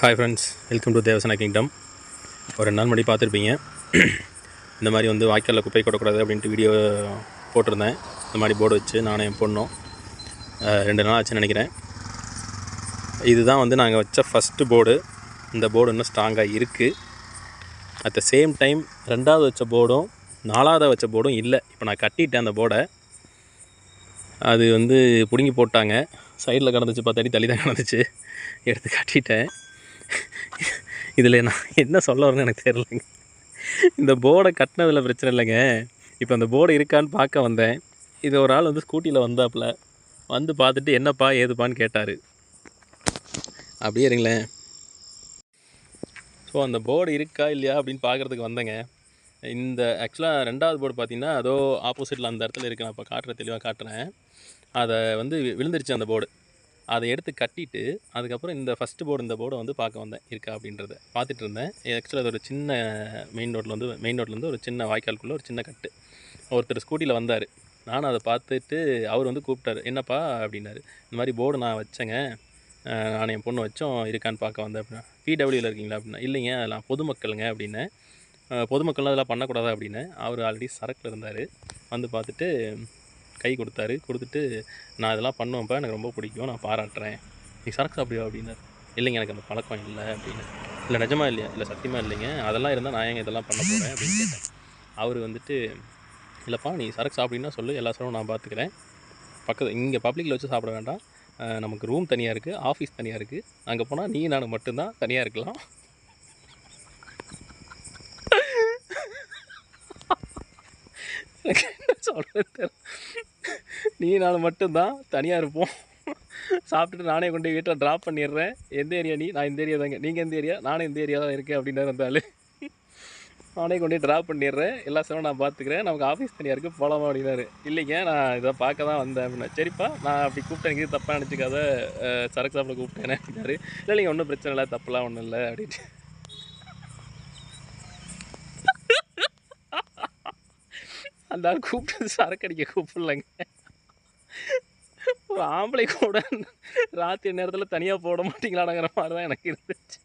Hi friends welcome to Devasana kingdom ஒரு ரெண்டு நாள் முன்னாடி பார்த்துருப்பீங்க. இந்த மாதிரி வந்து வாய்க்காலில் குப்பை கொடக்கூடாது அப்படின்ட்டு வீடியோ போட்டிருந்தேன். இந்த மாதிரி போர்டு வச்சு நானும் என் பொண்ணும் ரெண்டு நாள் ஆச்சுன்னு நினைக்கிறேன். இதுதான் வந்து நாங்கள் வச்ச ஃபஸ்ட்டு போர்டு இந்த போர்டு இன்னும் ஸ்ட்ராங்காக இருக்குது அட் த சேம் டைம் ரெண்டாவது வச்ச போர்டும் நாலாவது வச்ச போர்டும் இல்லை. இப்போ நான் கட்டிட்டேன் அந்த போர்டை அது வந்து பிடுங்கி போட்டாங்க. சைடில் கிடந்துச்சு பத்து அடி தள்ளி தான் கிடந்துச்சு. எடுத்து கட்டிட்டேன். இதில் நான் என்ன சொல்ல வரேன்னு எனக்கு தெரியலங்க. இந்த போர்டை கட்டினதில் பிரச்சனை இல்லைங்க. இப்போ அந்த போர்டு இருக்கான்னு பார்க்க வந்தேன். இது ஒரு ஆள் வந்து ஸ்கூட்டியில் வந்தாப்புல. வந்து பார்த்துட்டு என்னப்பா ஏதுப்பான்னு கேட்டார். அப்படியே இருங்களேன். ஸோ அந்த போர்டு இருக்கா இல்லையா அப்படின்னு பார்க்குறதுக்கு வந்தேங்க. இந்த ஆக்சுவலாக ரெண்டாவது போர்டு பார்த்தீங்கன்னா அதோ ஆப்போசிட்டில் அந்த இடத்துல இருக்கு. நான் இப்போ காட்டுற தெளிவாக காட்டுறேன். அதை வந்து வி- விழுந்துருச்சு அந்த போர்டு. அதை எடுத்து கட்டிட்டு அதுக்கப்புறம் இந்த ஃபஸ்ட்டு போர்டு இந்த போர்டை வந்து பார்க்க வந்தேன். இருக்கா அப்படின்றத பார்த்துட்டு இருந்தேன். ஆக்சுவலாக அது ஒரு சின்ன மெயின் ரோட்டில் வந்து மெயின் ரோட்லேருந்து ஒரு சின்ன வாய்க்காலுக்குள்ளே ஒரு சின்ன கட்டு. ஒருத்தர் ஸ்கூட்டியில் வந்தார். நானும் அதை பார்த்துட்டு அவர் வந்து கூப்பிட்டாரு. என்னப்பா? அப்படின்னாரு. இந்த மாதிரி போர்டு நான் வச்சேங்க. நான் என் பொண்ணு வச்சோம். இருக்கான்னு பார்க்க வந்தேன். அப்படின்னா பிடபிள்யூவில் இருக்கீங்களா? அப்படின்னா இல்லைங்க. அதெல்லாம் பொதுமக்களுங்க. அப்படின்னு பொதுமக்கள்லாம் அதெல்லாம் பண்ணக்கூடாதா? அப்படின்னு அவர் ஆல்ரெடி சரக்கில் இருந்தார். வந்து பார்த்துட்டு கை கொடுத்தாரு. கொடுத்துட்டு நான் இதெல்லாம் பண்ணுவேன்ப்பா எனக்கு ரொம்ப பிடிக்கும். நான் பாராட்டுறேன். நீ சரக்கு சாப்பிடுவா அப்படின்னாரு. இல்லைங்க எனக்கு அந்த பழக்கம் இல்லை அப்படின்னு. இல்லை நிஜமா இல்லையா? இல்லை சத்தியமாக இல்லைங்க. அதெல்லாம் இருந்தால் நான் ஏங்க இதெல்லாம் பண்ண போகிறேன் அப்படின்னு கேட்டேன் அவர் வந்துட்டு இல்லைப்பா நீ சரக்கு சாப்பிட்டீங்கன்னா சொல்லு எல்லா செலவும் நான் பார்த்துக்கிறேன் பக்கத்து இங்கே பப்ளிக்கில் வச்சு சாப்பிட வேண்டாம். நமக்கு ரூம் தனியாக இருக்குது ஆஃபீஸ் தனியாக இருக்குது அங்கே போனால் நீ நான் மட்டும்தான் தனியாக இருக்கலாம். Okay. சொல்கிறது நீ நான் மட்டும்தான் தனியாக இருப்போம். சாப்பிட்டுட்டு நானே கொண்டு போய் வீட்டில் ட்ராப் பண்ணிடுறேன். எந்த ஏரியா நீ? நான் இந்த ஏரியா தாங்க. நீங்கள் எந்த ஏரியா நானும் இந்த ஏரியா தான் இருக்கேன் அப்படின்னு இருந்தாலும் நானே கொண்டு போய் ட்ராப் பண்ணிடுறேன். எல்லா செலவும் நான் பார்த்துக்கிறேன். நமக்கு ஆஃபீஸ் தனியாக இருக்குது போகலாமா அப்படின்னாரு. இல்லைங்க நான் இதை பார்க்க தான் வந்தேன் அப்படின்னா சரிப்பா நான் அப்படி கூப்பிட்டேன். எனக்கு தப்பாக நினச்சிக்காத. சரக்கு சாப்பிட கூப்பிட்டேன் அப்படின்னாரு. இல்லை இல்லைங்க ஒன்றும் பிரச்சனை இல்லை. தப்புலாம் ஒன்றும் இல்லை அப்படின்ட்டு. அந்த ஆள் கூப்பிட்டு சரக்கு அடிக்க கூப்பிடலங்க. ஒரு ஆம்பளை கூட ராத்திரி நேரத்தில் தனியாக போட மாட்டீங்களாங்கிற மாதிரி தான் எனக்கு இருந்துச்சு.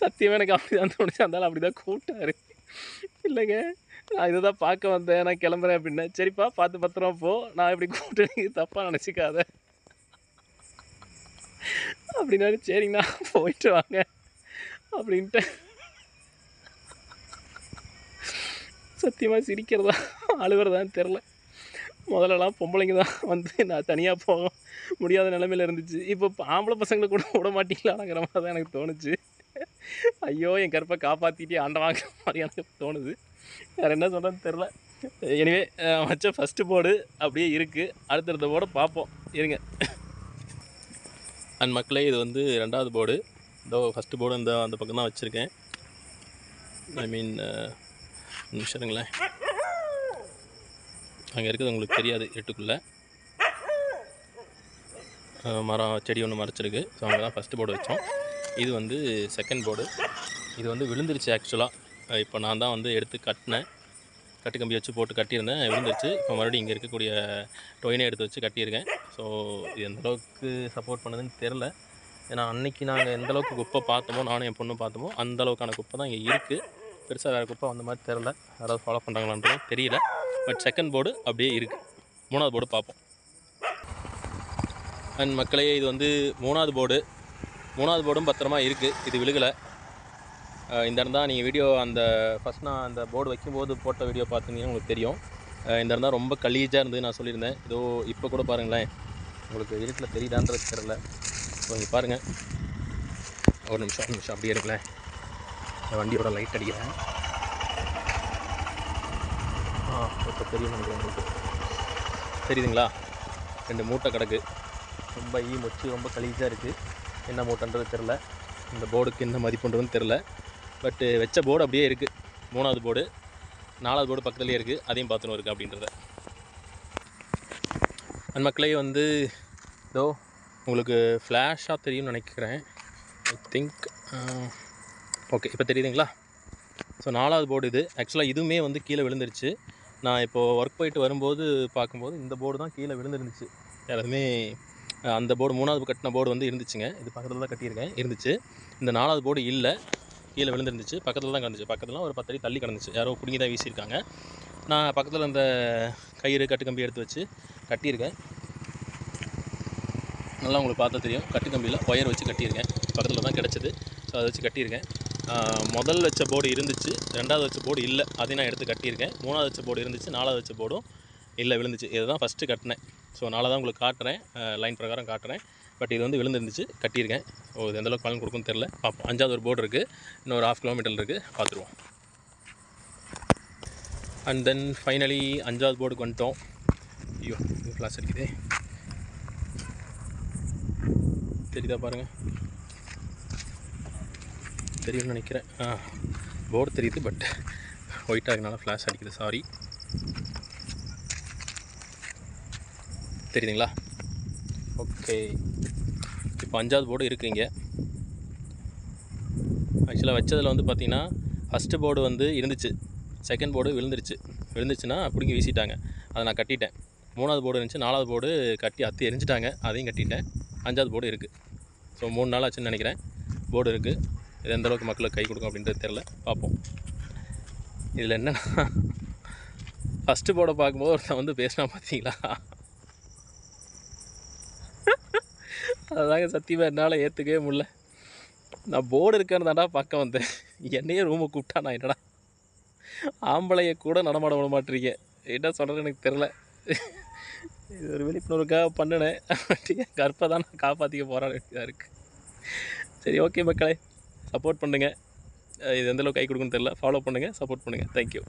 சத்தியமாக எனக்கு அப்படி தான் தோணுச்சு. அந்த ஆள் அப்படி தான் கூப்பிட்டாரு. இல்லைங்க நான் இதை தான் பார்க்க வந்தேன். நான் கிளம்புறேன் அப்படின்னா. சரிப்பா பார்த்து பத்திரமா போ. நான் இப்படி கூப்பிட்டு தப்பாக நினச்சிக்காத. அப்படின்னாரு. சரிங்கண்ணா போயிட்டு வாங்க. அப்படின்ட்டு சத்தியமாக சிரிக்கிறதா? அழுகிறதான்னு தெரில முதல்லலாம் பொம்பளைங்க தான் வந்து நான் தனியாக போக முடியாத நிலமையில இருந்துச்சு. இப்போ ஆம்பளை பசங்களை கூட விட மாட்டீங்களாங்கிற மாதிரி தான் எனக்கு தோணுச்சு. ஐயோ என் கருப்பை காப்பாற்றிட்டே ஆண்டவாங்கிற மாதிரி எனக்கு தோணுது. வேறு என்ன சொல்கிறேன்னு தெரில எனிவே வச்ச ஃபஸ்ட்டு போர்டு அப்படியே இருக்குது அடுத்தடுத்த போர்டை பார்ப்போம். இருங்க. அண்ட் மக்களே இது வந்து ரெண்டாவது போர்டு இதோ ஃபஸ்ட்டு போர்டு இந்த அந்த பக்கம் தான் வச்சுருக்கேன் ஐ மீன் நிமிஷம் இருங்களேன் அங்கே இருக்கிறது உங்களுக்கு தெரியாது எட்டுக்குள்ளே. மரம் செடி ஒன்று மறைச்சிருக்கு. ஸோ அங்கே தான் ஃபஸ்ட்டு போர்டு வச்சோம். இது வந்து செகண்ட் போர்டு இது வந்து விழுந்துருச்சு ஆக்சுவலாக இப்போ நான் தான் வந்து எடுத்து கட்டினேன். கட்டு கம்பி வச்சு போட்டு கட்டியிருந்தேன். விழுந்துருச்சு. இப்போ மறுபடியும் இங்கே இருக்கக்கூடிய டொயினை எடுத்து வச்சு கட்டியிருக்கேன். ஸோ இது எந்தளவுக்கு சப்போர்ட் பண்ணுதுன்னு தெரில ஏன்னா அன்றைக்கி நாங்கள் எந்தளவுக்கு குப்பை பார்த்தோமோ நானும் என் பொண்ணும் பார்த்தோமோ அந்த அளவுக்கான குப்பை தான் இங்கே இருக்குது பெருசாக வேறு குப்பை அந்த மாதிரி தெரில யாராவது ஃபாலோ பண்ணுறாங்களான்றது தெரியல. பட் செகண்ட் போர்டு அப்படியே இருக்குது மூணாவது போர்டு பார்ப்போம். அண்ட் மக்களே இது வந்து மூணாவது போர்டு மூணாவது போர்டும் பத்திரமா இருக்குது இது விழுகலை. இந்த இடம் தான் நீங்கள் வீடியோ அந்த ஃபஸ்ட் நான் அந்த போர்டு வைக்கும்போது போட்ட வீடியோ பார்த்துருந்தீங்கன்னா உங்களுக்கு தெரியும். இந்த இடம் தான் ரொம்ப கலீஜாக இருந்தது நான் சொல்லியிருந்தேன். இதோ இப்போ கூட பாருங்களேன். உங்களுக்கு இருட்டில் தெரியுதான்றது தெரில ஸோ இங்கே பாருங்கள் ஒரு நிமிஷம் ஒரு நிமிஷம் அப்படியே இருக்குல்ல வண்டியோட லைட் அடிக்கிறேன் ஆ இப்போ தெரியும் நினைக்கிறேன் உங்களுக்கு. தெரியுதுங்களா? ரெண்டு மூட்டை கிடக்கு. ரொம்ப ஈ மொச்சு ரொம்ப கலீஜாக இருக்குது என்ன மூட்டைன்றது தெரில இந்த போர்டுக்கு என்ன மதிப்புன்றதுன்னு தெரில பட்டு வச்ச போர்டு அப்படியே இருக்குது மூணாவது போர்டு நாலாவது போர்டு பக்கத்துலேயே இருக்குது அதையும் பார்த்துன்னு இருக்குது அப்படின்றத. அந்த மக்களே வந்து இதோ உங்களுக்கு ஃப்ளாஷாக தெரியும்னு நினைக்கிறேன். ஐ திங்க் ஓகே இப்போ தெரியுதுங்களா? ஸோ நாலாவது போர்டு இது. ஆக்சுவலாக இதுவுமே வந்து கீழே விழுந்துருச்சு. நான் இப்போது ஒர்க் போயிட்டு வரும்போது பார்க்கும்போது இந்த போர்டு தான் கீழே விழுந்துருந்துச்சு. யாருமே அந்த போர்டு மூணாவது கட்டின போர்டு வந்து இருந்துச்சுங்க. இது பக்கத்தில் தான் கட்டியிருக்கேன். இருந்துச்சு. இந்த நாலாவது போர்டு இல்லை. கீழே விழுந்துருந்துச்சு. பக்கத்தில் தான் கிடந்துச்சு. பக்கத்தில் ஒரு பத்தடி தள்ளி கிடந்துச்சு. யாரோ பிடிங்கி தான் வீசியிருக்காங்க. நான் பக்கத்தில் அந்த கயிறு கட்டுக்கம்பி எடுத்து வச்சு கட்டியிருக்கேன். நல்லா உங்களுக்கு பார்த்தா தெரியும். கட்டுக்கம்பியில் ஒயர் வச்சு கட்டியிருக்கேன். பக்கத்தில் தான் கிடச்சிது. ஸோ அதை வச்சு கட்டியிருக்கேன். முதல் வச்ச போர்டு இருந்துச்சு ரெண்டாவது வச்ச போர்டு இல்லை அதையும் நான் எடுத்து கட்டியிருக்கேன். மூணாவது வச்ச போர்டு இருந்துச்சு நாலாவது வச்ச போர்டும் இல்லை விழுந்துச்சு. இதை தான் ஃபஸ்ட்டு கட்டினேன். ஸோ நாளை தான் உங்களுக்கு காட்டுறேன். லைன் பிரகாரம் காட்டுறேன். பட் இது வந்து விழுந்துருந்துச்சு கட்டியிருக்கேன். ஓ இது எந்தளவுக்கு பலன் கொடுக்குன்னு தெரில பார்ப்போம் அஞ்சாவது ஒரு போர்டு இருக்குது இன்னும் ஒரு ஹாஃப் கிலோமீட்டர் இருக்குது பார்த்துருவோம். அண்ட் தென் ஃபைனலி அஞ்சாவது போர்டுக்கு வந்துட்டோம். ஐயோ இது ஃப்ளாஷ் அடிக்குதே. தெரியுதா பாருங்கள் தெரியும்னு நினைக்கிறேன். ஆ போர்டு தெரியுது பட் ஒயிட் ஆகினால ஃப்ளாஷ் அடிக்குது சாரி தெரியுதுங்களா? ஓகே இப்போ அஞ்சாவது போர்டு இருக்குங்க ஆக்சுவலாக வச்சதில் வந்து பார்த்திங்கன்னா ஃபஸ்ட்டு போர்டு வந்து இருந்துச்சு. செகண்ட் போர்டு விழுந்துருச்சு. விழுந்துச்சுன்னா பிடிங்கி வீசிட்டாங்க. அதை நான் கட்டிட்டேன். மூணாவது போர்டு இருந்துச்சு நாலாவது போர்டு கட்டி அத்தி எரிஞ்சிட்டாங்க. அதையும் கட்டிட்டேன். அஞ்சாவது போர்டு இருக்குது ஸோ மூணு நாள் ஆச்சுன்னு நினைக்கிறேன். போர்டு இருக்குது இது எந்த அளவுக்கு மக்களுக்கு கை கொடுக்கும் அப்படின்றது தெரில பார்ப்போம். இதில் என்னென்னா? ஃபஸ்ட்டு போட பார்க்கும்போது ஒருத்தன் வந்து பேசினா பார்த்தீங்களா அதுதாங்க சத்தியமாக என்னால் ஏற்றுக்கவே முடியல. நான் போர்டு இருக்கேன்னு தாண்டா பார்க்க வந்தேன். என்னையே ரூமை கூப்பிட்டா நான் என்னடா? ஆம்பளைய கூட நடமாட விட மாட்டிருக்கேன் என்ன சொல்கிறது எனக்கு தெரில இது ஒரு விழிப்புணர்வுக்காக பண்ணினேன். கற்பை தான் நான் காப்பாற்றிக்க போராட வேண்டியதாக இருக்குது சரி ஓகே மக்களே. சப்போர்ட் பண்ணுங்கள் இது எந்தளவுக்கு கை கொடுக்குன்னு தெரில ஃபாலோ பண்ணுங்கள் சப்போர்ட் பண்ணுங்கள் தேங்க்யூ